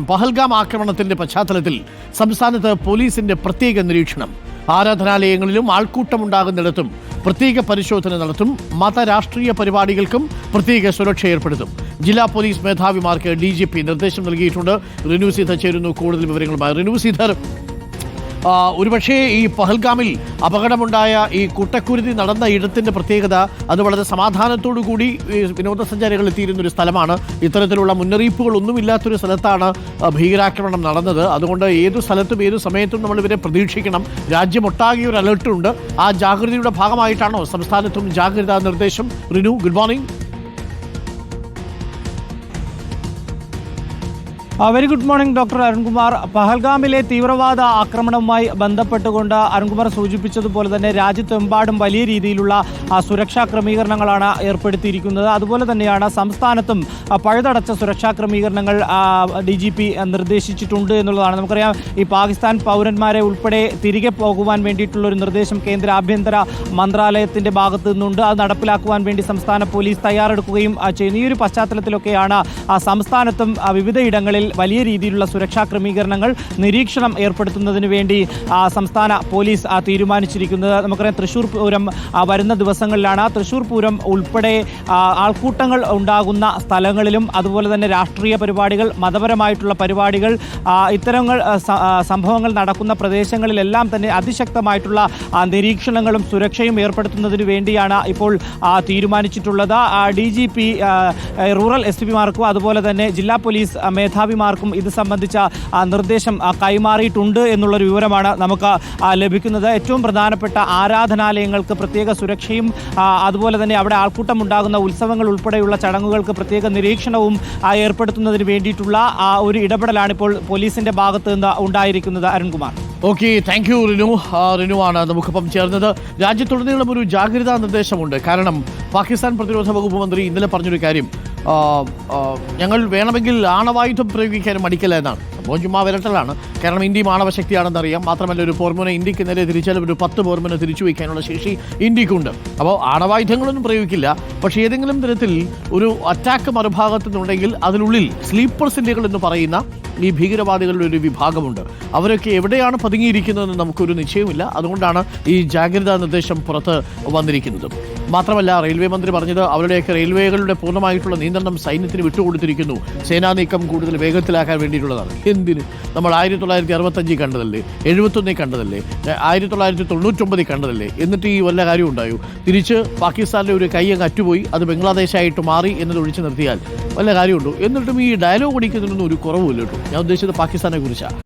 പഹൽഗാം ആക്രമണത്തിന്റെ പശ്ചാത്തലത്തിൽ സംസ്ഥാനത്ത് പോലീസിന്റെ പ്രത്യേക നിരീക്ഷണം. ആരാധനാലയങ്ങളിലും ആൾക്കൂട്ടമുണ്ടാകുന്നിടത്തും പ്രത്യേക പരിശോധന നടത്തും മതരാഷ്ട്രീയ പരിപാടികൾക്കും പ്രത്യേക സുരക്ഷ ഏർപ്പെടുത്തും. ജില്ലാ പോലീസ് മേധാവിമാർക്ക് ഡി ജി പി നിർദ്ദേശം നൽകിയിട്ടുണ്ട്. റിനു സീധർ ചേരുന്നു കൂടുതൽ വിവരങ്ങളുമായി. റിനു സീധർ ഒരുപക്ഷേ ഈ പഹൽഗാമിൽ അപകടമുണ്ടായ ഈ കൂട്ടക്കുരുതി നടന്ന ഇടത്തിന്റെ പ്രത്യേകത അത് വളരെ സമാധാനത്തോടു കൂടി വിനോദസഞ്ചാരികൾ എത്തിയിരുന്ന ഒരു സ്ഥലമാണ്. ഇത്തരത്തിലുള്ള മുന്നറിയിപ്പുകൾ ഒന്നുമില്ലാത്തൊരു സ്ഥലത്താണ് ഭീകരാക്രമണം നടന്നത്. അതുകൊണ്ട് ഏതു സ്ഥലത്തും ഏതു സമയത്തും നമ്മൾ ഇവരെ പ്രതീക്ഷിക്കണം. രാജ്യമൊട്ടാകെ ഒരു അലർട്ടുണ്ട്. ആ ജാഗ്രതയുടെ ഭാഗമായിട്ടാണോ സംസ്ഥാനത്തും ജാഗ്രതാ നിർദ്ദേശം? Rinu good morning. Very good morning doctor Arunkumar. പഹൽഗാമിലെ തീവ്രവാദ ആക്രമണവുമായി ബന്ധപ്പെട്ടുകൊണ്ട് അരുൺകുമാർ സൂചിപ്പിച്ചതുപോലെ തന്നെ രാജ്യത്തെമ്പാടും വലിയ രീതിയിലുള്ള സുരക്ഷാ ക്രമീകരണങ്ങളാണ് ഏർപ്പെടുത്തിയിരിക്കുന്നത്. അതുപോലെ തന്നെയാണ് സംസ്ഥാനത്തും പഴുതടച്ച സുരക്ഷാ ക്രമീകരണങ്ങൾ ഡി ജി പി നിർദ്ദേശിച്ചിട്ടുണ്ട് എന്നുള്ളതാണ്. നമുക്കറിയാം ഈ പാകിസ്ഥാൻ പൗരന്മാരെ ഉൾപ്പെടെ തിരികെ പോകുവാൻ വേണ്ടിയിട്ടുള്ള ഒരു നിർദ്ദേശം കേന്ദ്ര ആഭ്യന്തര മന്ത്രാലയത്തിന്റെ ഭാഗത്തു നിന്നുണ്ട്. അത് നടപ്പിലാക്കുവാൻ വേണ്ടി സംസ്ഥാന പോലീസ് തയ്യാറെടുക്കുകയും ചെയ്യുന്നു. ഈ ഒരു പശ്ചാത്തലത്തിലൊക്കെയാണ് സംസ്ഥാനത്തും ആ, വിവിധയിടങ്ങളിൽ വലിയ രീതിയിലുള്ള സുരക്ഷാ ക്രമീകരണങ്ങൾ നിരീക്ഷണം ഏർപ്പെടുത്തുന്നതിന് വേണ്ടി സംസ്ഥാന പോലീസ് തീരുമാനിച്ചിരിക്കുന്നത്. നമുക്കറിയാം തൃശൂർ പൂരം വരുന്ന ദിവസങ്ങളിലാണ്. തൃശൂർ പൂരം ഉൾപ്പെടെ ആൾക്കൂട്ടങ്ങൾ ഉണ്ടാകുന്ന സ്ഥലങ്ങളിലും അതുപോലെ തന്നെ രാഷ്ട്രീയ പരിപാടികൾ മതപരമായിട്ടുള്ള പരിപാടികൾ ഇത്തരങ്ങൾ സംഭവങ്ങൾ നടക്കുന്ന പ്രദേശങ്ങളിലെല്ലാം തന്നെ അതിശക്തമായിട്ടുള്ള നിരീക്ഷണങ്ങളും സുരക്ഷയും ഏർപ്പെടുത്തുന്നതിന് വേണ്ടിയാണ് ഇപ്പോൾ തീരുമാനിച്ചിട്ടുള്ളത്. D G P rural S പിമാർക്കും അതുപോലെ തന്നെ ജില്ലാ പോലീസ് ആ, മേധാവിമാർക്കും ഇത് സംബന്ധിച്ച നിർദ്ദേശം കൈമാറിയിട്ടുണ്ട് എന്നുള്ളൊരു വിവരമാണ് നമുക്ക് ലഭിക്കുന്നത്. ഏറ്റവും പ്രധാനപ്പെട്ട ആരാധനാലയങ്ങൾക്ക് പ്രത്യേക സുരക്ഷയും അതുപോലെ തന്നെ അവിടെ ആൾക്കൂട്ടം ഉണ്ടാകുന്ന ഉത്സവങ്ങൾ ഉൾപ്പെടെയുള്ള ചടങ്ങുകൾക്ക് പ്രത്യേക നിരീക്ഷണവും ഏർപ്പെടുത്തുന്നതിന് വേണ്ടിയിട്ടുള്ള ഒരു ഇടപെടലാണ് ഇപ്പോൾ പോലീസിന്റെ ഭാഗത്ത് നിന്ന് ഉണ്ടായിരിക്കുന്നത്. Arunkumar. Okay thank you Rinu. റിനുവാണ് നമുക്കിപ്പം ചേർന്നത്. രാജ്യത്തുടനീളം ഒരു ജാഗ്രതാ നിർദ്ദേശമുണ്ട്. കാരണം പാകിസ്ഥാൻ പ്രതിരോധ വകുപ്പ് മന്ത്രി ഇന്നലെ പറഞ്ഞൊരു കാര്യം. ഞങ്ങൾ വേണമെങ്കിൽ ആണവായുധം പ്രയോഗിക്കാൻ മടിക്കില്ല എന്നാണ്. അപ്പോൾ ചുമ്മാ വിരട്ടലാണ്. കാരണം ഇന്ത്യയും ആണവശക്തിയാണെന്നറിയാം. മാത്രമല്ല ഒരു പോർമുന ഇന്ത്യയ്ക്ക് നേരെ തിരിച്ചാലും ഒരു പത്ത് പോർമുന തിരിച്ചു വയ്ക്കാനുള്ള ശേഷി ഇന്ത്യക്കുണ്ട്. അപ്പോൾ ആണവായുധങ്ങളൊന്നും പ്രയോഗിക്കില്ല. പക്ഷേ ഏതെങ്കിലും തരത്തിൽ ഒരു അറ്റാക്ക് മറുഭാഗത്തു നിന്നുണ്ടെങ്കിൽ അതിനുള്ളിൽ സ്ലീപ്പർ സെല്ലുകൾ എന്ന് പറയുന്ന ഈ ഭീകരവാദികളുടെ ഒരു വിഭാഗമുണ്ട്. അവരൊക്കെ എവിടെയാണ് പതുങ്ങിയിരിക്കുന്നതെന്ന് നമുക്കൊരു നിശ്ചയമില്ല അതുകൊണ്ടാണ് ഈ ജാഗ്രതാ നിർദ്ദേശം പുറത്ത് വന്നിരിക്കുന്നത്. മാത്രമല്ല റെയിൽവേ മന്ത്രി പറഞ്ഞത് അവരുടെയൊക്കെ റെയിൽവേകളുടെ പൂർണമായിട്ടുള്ള നിയന്ത്രണം സൈന്യത്തിന് വിട്ടുകൊടുത്തിരിക്കുന്നു. സേനാ നീക്കം കൂടുതൽ വേഗത്തിലാക്കാൻ വേണ്ടിയിട്ടുള്ളതാണ്. എന്തിന്? നമ്മൾ ആയിരത്തി തൊള്ളായിരത്തി അറുപത്തഞ്ചിൽ കണ്ടതല്ലേ? എഴുപത്തൊന്നിൽ കണ്ടതല്ലേ? ആയിരത്തി തൊള്ളായിരത്തി തൊണ്ണൂറ്റൊമ്പതിൽ കണ്ടതല്ലേ? എന്നിട്ട് ഈ വല്ല കാര്യം ഉണ്ടായോ? തിരിച്ച് പാകിസ്ഥാനിലെ ഒരു കൈ അങ്ങ് അറ്റുപോയി അത് ബംഗ്ലാദേശായിട്ട് മാറി എന്നത് ഒഴിച്ചു നിർത്തിയാൽ വല്ല കാര്യമുണ്ടോ? എന്നിട്ടും ഈ ഡയലോഗ് അടിക്കുന്നതിനൊന്നും ഒരു കുറവുമില്ല കേട്ടോ. ഞാൻ ഉദ്ദേശിച്ചത് പാകിസ്ഥാനെ കുറിച്ചാണ്.